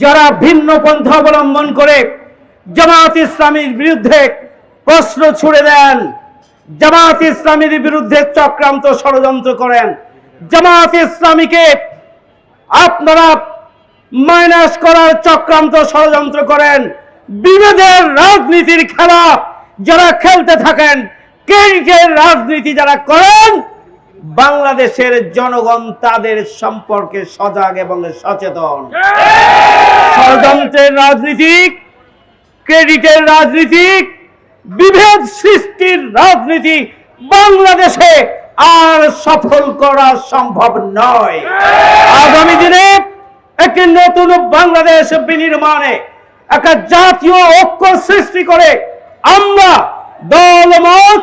যারা ভিন্ন পন্থা অবলম্বন করে জামাত ইসলামীর বিরুদ্ধে প্রশ্ন ছুড়ে দেন, জামাত ইসলামীর বিরুদ্ধে চক্রান্ত ষড়যন্ত্র করেন, জামাত ইসলামীকে আপনারা মাইনাস করার চক্রান্ত ষড়যন্ত্র করেন বিভেদের রাজনীতির খেলা যারা খেলতে থাকেন ক্রেডিটের রাজনীতি যারা করেন বাংলাদেশের জনগণ তাদের সম্পর্কে সজাগ এবং সচেতন। ষড়যন্ত্রের রাজনীতি ক্রেডিটের রাজনীতি বিভেদ সৃষ্টির রাজনীতি বাংলাদেশে আর সফল করা সম্ভব নয়। আগামী দিনে একটি নতুন বাংলাদেশ বিনির্মাণে একটা জাতীয় ঐক্য সৃষ্টি করে আমরা দলমত,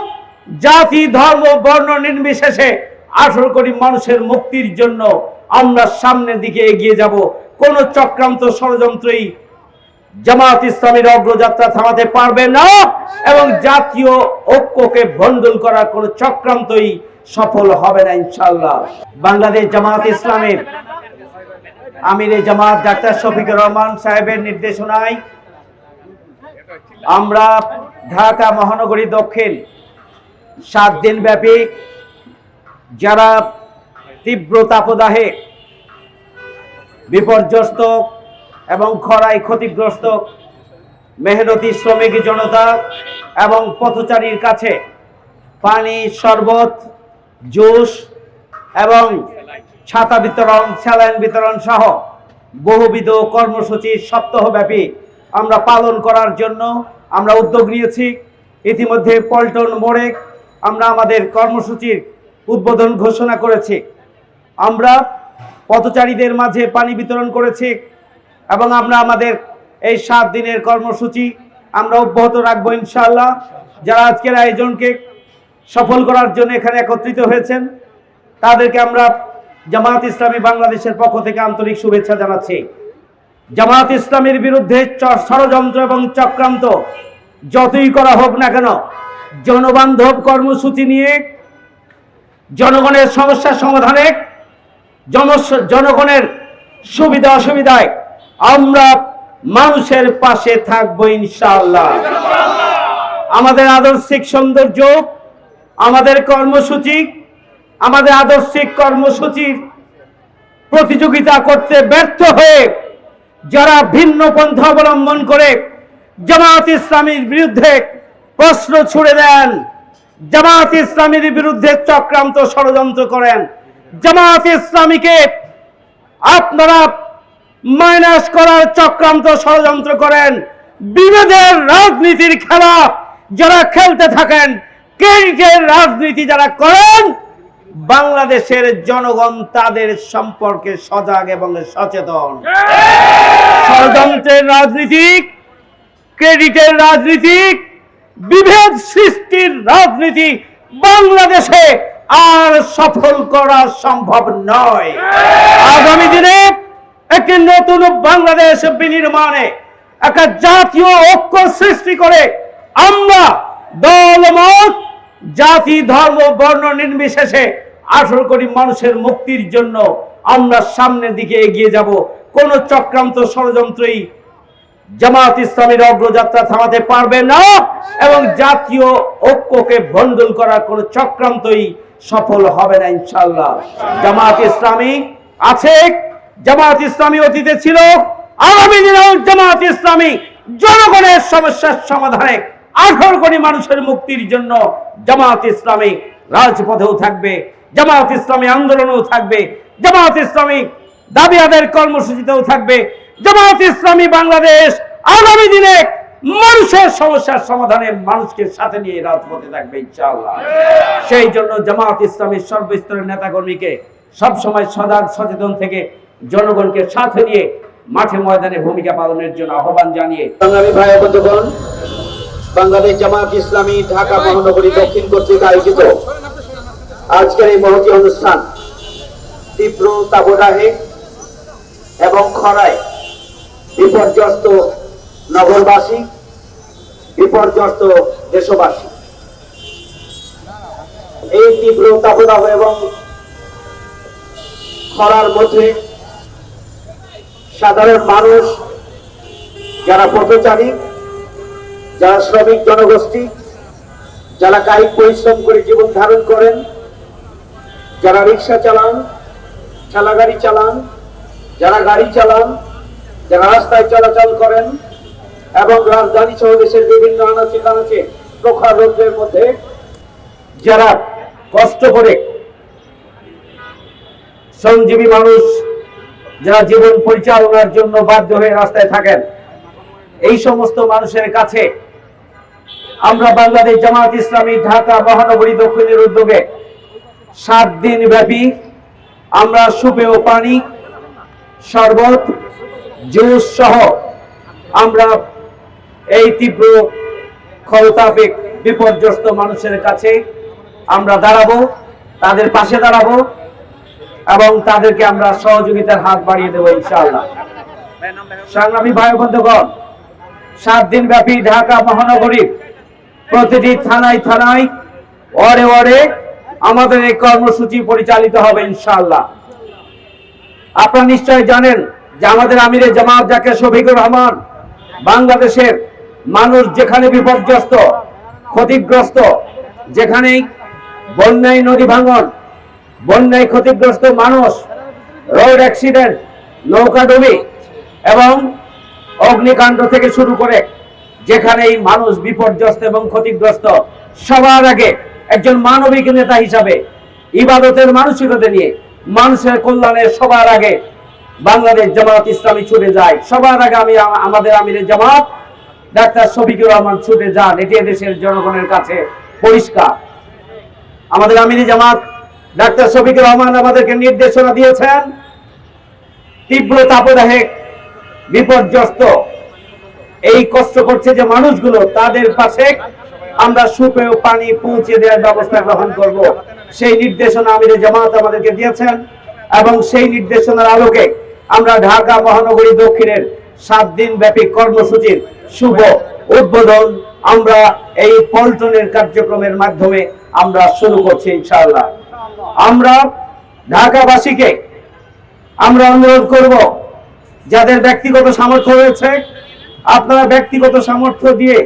জাতি, ধর্ম, বর্ণ নির্বিশেষে আঠারো কোটি মানুষের মুক্তির জন্য আমরা সামনের দিকে এগিয়ে যাব। কোন চক্রান্ত ষড়যন্ত্রই জামাত ইসলামীর অগ্রযাত্রা থামাতে পারবে না এবং জাতীয় ঐক্যকে ভণ্ডুল করার কোন চক্রান্তই সফল হবে না ইনশাল্লাহ বাংলাদেশ জামাত ইসলামের আমির জামাত ডাক্তার শফিকুর রহমান সাহেবের নির্দেশনায় আমরা ঢাকা মহানগরী দক্ষিণ সাত দিন ব্যাপী যারা তীব্র তাপদাহে বিপর্যস্ত এবং খরায় ক্ষতিগ্রস্ত, মেহনতি শ্রমিক জনতা এবং পথচারীর কাছে পানি, শরবত, জুস এবং ছাতা বিতরণ, স্যালাইন বিতরণ সহ বহুবিধ কর্মসূচি সপ্তাহব্যাপী আমরা পালন করার জন্য আমরা উদ্যোগ নিয়েছি। ইতিমধ্যে পল্টন মোড়ে আমরা আমাদের কর্মসূচির উদ্বোধন ঘোষণা করেছে। আমরা পথচারীদের মাঝে পানি বিতরণ করেছি এবং আমরা আমাদের এই সাত দিনের কর্মসূচি আমরা অব্যাহত রাখব ইনশাআল্লাহ। যারা আজকের আয়োজনকে সফল করার জন্য এখানে একত্রিত হয়েছেন, তাদেরকে আমরা জামাত ইসলামী বাংলাদেশের পক্ষ থেকে আন্তরিক শুভেচ্ছা জানাচ্ছি। জামাত ইসলামের বিরুদ্ধে ষড়যন্ত্র এবং চক্রান্ত যতই করা হোক না কেন, জনবান্ধব কর্মসূচি নিয়ে জনগণের সমস্যার সমাধানে জনগণের সুবিধা অসুবিধায় আমরা মানুষের পাশে থাকব ইনশাআল্লাহ। আমাদের আদর্শিক সৌন্দর্য, আমাদের কর্মসূচি, আমাদের আদর্শিক কর্মসূচির প্রতিযোগিতা করতে ব্যর্থ হয়ে যারা ভিন্ন পন্থা অবলম্বন করে জামাত ইসলামীর বিরুদ্ধে প্রশ্ন ছুড়ে দেন জামাত ইসলামীর বিরুদ্ধে চক্রান্ত ষড়যন্ত্র করেন। জামাত ইসলামীকে আপনারা মাইনাস করার চক্রান্ত ষড়যন্ত্র করেন। বিভেদের রাজনীতির খেলা যারা খেলতে থাকেন ক্রেডিটের রাজনীতি যারা করেন বাংলাদেশের জনগণ তাদের সম্পর্কে সজাগ এবং সচেতন। ষড়যন্ত্রের রাজনীতি ক্রেডিটের রাজনীতি বিভেদ সৃষ্টির রাজনীতি বাংলাদেশে আর সফল করা সম্ভব নয়। আগামী দিনে একটি নতুন বাংলাদেশ বিনির্মাণে একটা জাতীয় ঐক্য সৃষ্টি করে আমরা দলমত, জাতি, ধর্ম, বর্ণ নির্বিশেষে আঠারো কোটি মানুষের মুক্তির জন্য আমরা সামনের দিকে এগিয়ে যাব। কোন চক্রান্ত ষড়যন্ত্রই জামাত ইসলামের অগ্রযাত্রা থামাতে পারবে না এবং জাতীয় ঐক্যকে ভণ্ডুল করার কোন চক্রান্তই সফল হবে না ইনশাল্লাহ জামাত ইসলামী আছে, জামাত ইসলামী অতীতে ছিল, আগামী দিনেও জামাত ইসলামী জনগণের সমস্যার সমাধানে আঠারো কোটি মানুষের মুক্তির জন্য জামাত ইসলামী রাজপথেও থাকবে, জামাত ইসলামী আন্দোলনেও থাকবে, জামাত ইসলামী দাবি আদায়ের কর্মসূচিতেও থাকবে জামাত ইসলামী বাংলাদেশ আগামী দিনে মানুষের সমস্যার সমাধানে মানুষকে সাথে নিয়ে রাজপথে থাকবে ইনশাআল্লাহ। সেই জন্য জামাত ইসলামীর সর্বস্তরের নেতাকর্মীকে সবসময় সজাগ সচেতন থেকে জনগণকে সাথে নিয়ে মাঠে ময়দানে ভূমিকা পালনের জন্য আহ্বান জানিয়ে সংগ্রামী ভাই ও বন্ধুগণ বাংলাদেশ জামাত ইসলামী ঢাকা মহানগরী দক্ষিণ কর্তৃক আয়োজিত আজকের এই মহতি অনুষ্ঠান তীব্র তাবদাহে এবং খরায় বিপর্যস্ত নগরবাসী, বিপর্যস্ত দেশবাসী। এই তীব্র তাপদাহ এবং খরার মধ্যে সাধারণ মানুষ, যারা পথচারী, যারা শ্রমিক জনগোষ্ঠী, যারা কায়িক পরিশ্রম করে জীবন ধারণ করেন, যারা রিক্সা চালান ঠেলা গাড়ি চালান, যারা গাড়ি চালান যারা রাস্তায় চলাচল করেন এবং রাজধানী সহ দেশের বিভিন্ন আনাচে কানাচে প্রখর রোদ্রের মধ্যে যারা কষ্ট করে শ্রমজীবী মানুষ যারা জীবন পরিচালনার জন্য বাধ্য হয়ে রাস্তায় থাকেন, এই সমস্ত মানুষের কাছে আমরা বাংলাদেশ জামাত ইসলামী ঢাকা মহানগরী দক্ষিণের উদ্যোগে সাত দিন ব্যাপী আমরা সুপেয় পানি, শরবত জুস সহ আমরা এই তীব্র খরতাপে বিপর্যস্ত মানুষের কাছে আমরা দাঁড়াবো, তাদের পাশে দাঁড়াবো এবং তাদেরকে আমরা সহযোগিতার হাত বাড়িয়ে দেবো ইনশাআল্লাহ। সংগ্রামী ভাই বন্ধুগণ, সাত দিন ব্যাপী ঢাকা মহানগরীর প্রতিটি থানায় থানায় ওয়ার্ডে ওয়ার্ডে আমাদের এই কর্মসূচি পরিচালিত হবে ইনশাআল্লাহ। আপনারা নিশ্চয় জানেন যে আমাদের আমিরে জামাত যাকে শফিকুর রহমান, বাংলাদেশের মানুষ যেখানে বিপর্যস্ত, ক্ষতিগ্রস্ত, যেখানেই বন্যায় নদী ভাঙন, বন্যায় ক্ষতিগ্রস্ত মানুষ, রোড অ্যাক্সিডেন্ট নৌকাডুবি এবং অগ্নিকাণ্ড থেকে শুরু করে যেখানেই মানুষ বিপর্যস্ত এবং ক্ষতিগ্রস্ত, সবার আগে একজন মানবিক নেতা হিসাবে ইবাদতের মানসিকতা নিয়ে মানুষের কল্যাণে সবার আগে বাংলাদেশ জামাত ইসলামী ছুটে যায়। সবার আগে আমি আমাদের আমিরের জামাত, ডাক্তার শফিকুর রহমান ছুটে যান। এটি দেশের জনগণের কাছে পরিষ্কার। আমাদের আমিরি জামাত, ডাক্তার শফিকুর রহমান আমাদেরকে নির্দেশনা দিয়েছেন, তীব্র তাপদাহে বিপর্যস্ত। এই কষ্ট করছে যে মানুষগুলো, তাদের পাশে আমরা সুপেয় পানি পৌঁছে দেওয়ার ব্যবস্থা গ্রহণ করব। সেই নির্দেশনা আমিরে জামাত আমাদেরকে দিয়েছেন এবং সেই নির্দেশনার আলোকে আমরা ঢাকা মহানগরী দক্ষিণের সাত দিন ব্যাপী কর্মসূচির শুভ উদ্বোধন আমরা এই পল্টনের কার্যক্রমের মাধ্যমে আমরা শুরু করছি ইনশাআল্লাহ। আমরা ঢাকাবাসীকে আমরা অনুরোধ করব, যাদের ব্যক্তিগত সামর্থ্য রয়েছে, আপনারা ব্যক্তিগত সামর্থ্য দিয়ে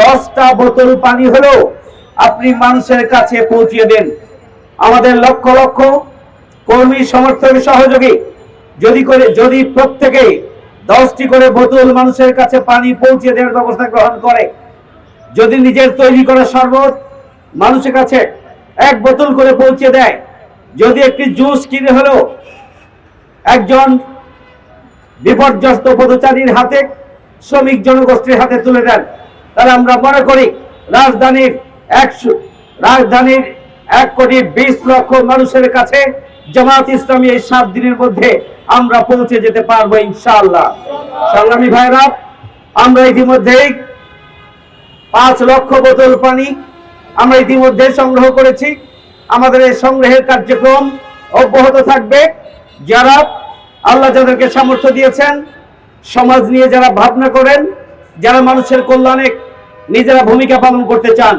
দশটা বোতল পানি হলেও আপনি মানুষের কাছে পৌঁছিয়ে দেন। আমাদের লক্ষ লক্ষ কর্মী, সমর্থক, সহযোগী যদি করে, যদি প্রত্যেকেই দশটি করে বোতল মানুষের কাছে পানি পৌঁছে দেওয়ার ব্যবস্থা গ্রহণ করে, যদি নিজের তৈরি করা শরবত মানুষের কাছে এক বোতল করে পৌঁছে দেয়, যদি একটি জুস কিনে হলেও একজন বিপর্যস্ত পদচারীর হাতে, শ্রমিক জনগোষ্ঠীর হাতে তুলে দেন, তাহলে আমরা মনে করি রাজধানীর একশো, রাজধানীর এক কোটি বিশ লক্ষ মানুষের কাছে জামাত ইসলামী এই সাত দিনের মধ্যে আমরা পৌঁছে যেতে পারব ইনশাআল্লাহ। সংগ্রামী ভাইরা, আমরা ইতিমধ্যেই পাঁচ লক্ষ বোতল পানি আমরা ইতিমধ্যে সংগ্রহ করেছি। আমাদের এই সংগ্রহের কার্যক্রম অব্যাহত থাকবে। যারা আল্লাহ যাদেরকে সামর্থ্য দিয়েছেন, সমাজ নিয়ে যারা ভাবনা করেন, যারা মানুষের কল্যাণে নিজেরা ভূমিকা পালন করতে চান,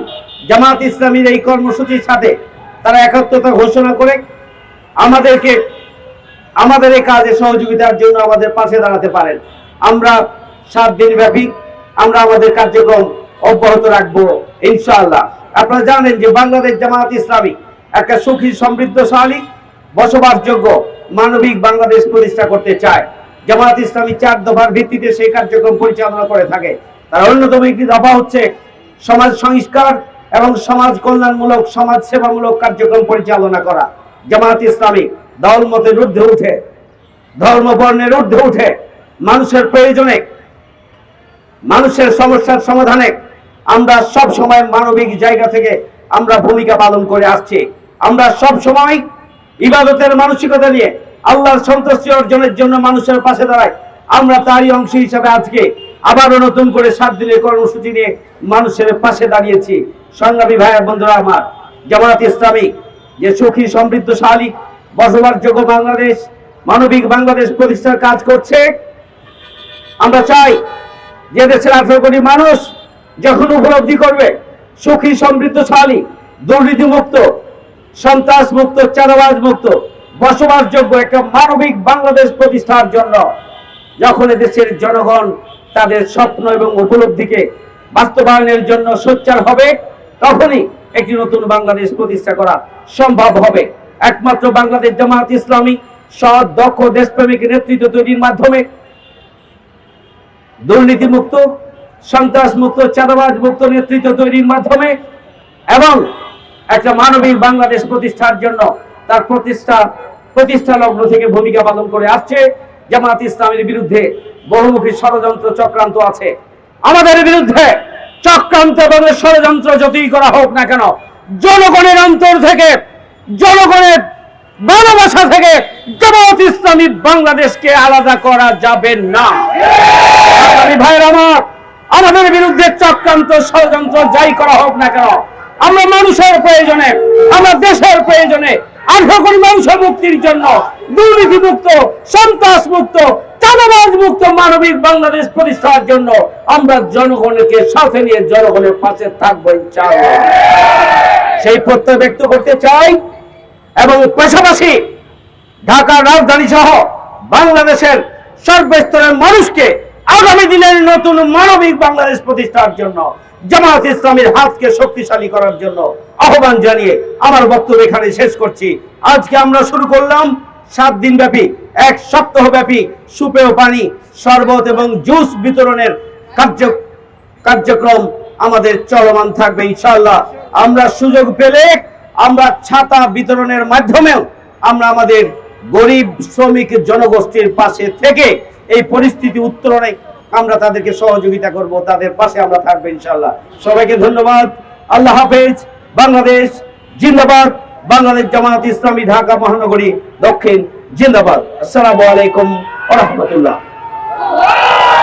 জামাত ইসলামীর এই কর্মসূচির সাথে তারা একাত্মতা ঘোষণা করে আমাদেরকে আমাদের এই কাজে সহযোগিতার জন্য আমাদের পাশে দাঁড়াতে পারেন। আমরা সাত দিন ব্যাপী আমরা আমাদের কার্যক্রম অব্যাহত রাখব, ইনশাআল্লাহ। আপনারা জানেন যে বাংলাদেশ জামাত ইসলামী একটা সুখী, সমৃদ্ধশালী, বসবাসযোগ্য, মানবিক বাংলাদেশ প্রতিষ্ঠা করতে চায়। জামাত ইসলামী চার দফার ভিত্তিতে সেই কার্যক্রম পরিচালনা করে থাকে। তার অন্যতম একটি দফা হচ্ছে সমাজ সংস্কার এবং সমাজ কল্যাণমূলক, সমাজ সেবামূলক কার্যক্রম পরিচালনা করা। জামাত ইসলামী দলমতের ঊর্ধ্বে উঠে ধর্ম বর্ণের ঊর্ধ্বে উঠে, মানুষের প্রয়োজনে, মানুষের সমস্যার সমাধানে আমরা সব সময় মানবিক জায়গা থেকে আমরা ভূমিকা পালন করে আসছি। আমরা সব সময় ইবাদতের মানসিকতা নিয়ে, আল্লাহর সন্তুষ্টি অর্জনের জন্য মানুষের পাশে দাঁড়াই। আমরা তারই অংশ হিসাবে আজকে আবারও নতুন করে সাত দিনের কর্মসূচি নিয়ে মানুষের পাশে দাঁড়িয়েছি। সংগ্রামী ভাইয়া বন্ধুরা আমার জামাত ইসলামী, যে সুখী সমৃদ্ধশালী বসবাসযোগ্য বাংলাদেশ, মানবিক বাংলাদেশ প্রতিষ্ঠার কাজ করছে। আমরা চাই যে দেশের আঠারো কোটি মানুষ যখন উপলব্ধি করবে, সুখী, সমৃদ্ধশালী দুর্নীতি মুক্ত সন্ত্রাস মুক্ত চাঁদাবাজ মুক্ত বসবাসযোগ্য একটা মানবিক বাংলাদেশ প্রতিষ্ঠার জন্য যখন দেশের জনগণ তাদের স্বপ্ন এবং উপলব্ধিকে বাস্তবায়নের জন্য সোচ্চার হবে, তখনই একটি নতুন বাংলাদেশ প্রতিষ্ঠা করা সম্ভব হবে। একমাত্র বাংলাদেশ জামাত ইসলামী সৎ, দক্ষ, দেশপ্রেমিক নেতৃত্ব তৈরির মাধ্যমে দুর্নীতিমুক্ত সন্ত্রাস মুক্ত চাঁদাবাজ মুক্ত নেতৃত্ব তৈরির মাধ্যমে এবং একটা মানবিক বাংলাদেশ প্রতিষ্ঠার জন্য তার প্রতিষ্ঠা প্রতিষ্ঠা লগ্ন থেকে ভূমিকা পালন করে আসছে। জামাত ইসলামের বিরুদ্ধে বহুমুখী ষড়যন্ত্র চক্রান্ত আছে। আমাদের বিরুদ্ধে চক্রান্ত এবং ষড়যন্ত্র যতই করা হোক না কেন, জনগণের অন্তর থেকে জনগণের ভালোবাসা থেকে জামাত ইসলামী বাংলাদেশকে আলাদা করা যাবে না। ভাইয়ের আমার, আমাদের বিরুদ্ধে চক্রান্ত ষড়যন্ত্র যাই করা হোক না কেন, আমরা মানুষের প্রয়োজনে, আমরা দেশের প্রয়োজনে আঠারো কোটি মানুষের মুক্তির জন্য দুর্নীতি মুক্ত সন্ত্রাস মুক্ত চাঁদাবাজ মুক্ত মানবিক বাংলাদেশ প্রতিষ্ঠার জন্য আমরা জনগণকে সাথে নিয়ে জনগণের পাশে থাকব ইনশাআল্লাহ। সেই প্রত্যয় ব্যক্ত করতে চাই এবং পাশাপাশি ঢাকার রাজধানী সহ বাংলাদেশের সর্বস্তরের মানুষকে আগামী দিনের নতুন মানবিক বাংলাদেশ প্রতিষ্ঠার জন্য জামাত ইসলামের হাতকে শক্তিশালী করার জন্য আহ্বান জানিয়ে আমার বক্তব্য এখানে শেষ করছি। আজকে আমরা শুরু করলাম সাত দিন ব্যাপী, এক সপ্তাহ ব্যাপী সুপেয় পানি, শরবত এবং জুস বিতরণের কার্য, কার্যক্রম আমাদের চলমান থাকবে, ইনশাআল্লাহ। আমরা সুযোগ পেলে আমরা ছাতা বিতরণের মাধ্যমেও আমরা আমাদের গরিব শ্রমিক জনগোষ্ঠীর পাশে থেকে এই পরিস্থিতি উত্তরণে আমরা তাদেরকে সহযোগিতা করব, তাদের পাশে আমরা থাকব ইনশাল্লাহ সবাইকে ধন্যবাদ। আল্লাহ হাফেজ। বাংলাদেশ জিন্দাবাদ। বাংলাদেশ জামাত ইসলামী ঢাকা মহানগরী দক্ষিণ জিন্দাবাদ। আসসালামু আলাইকুম রহমতুল্লাহ।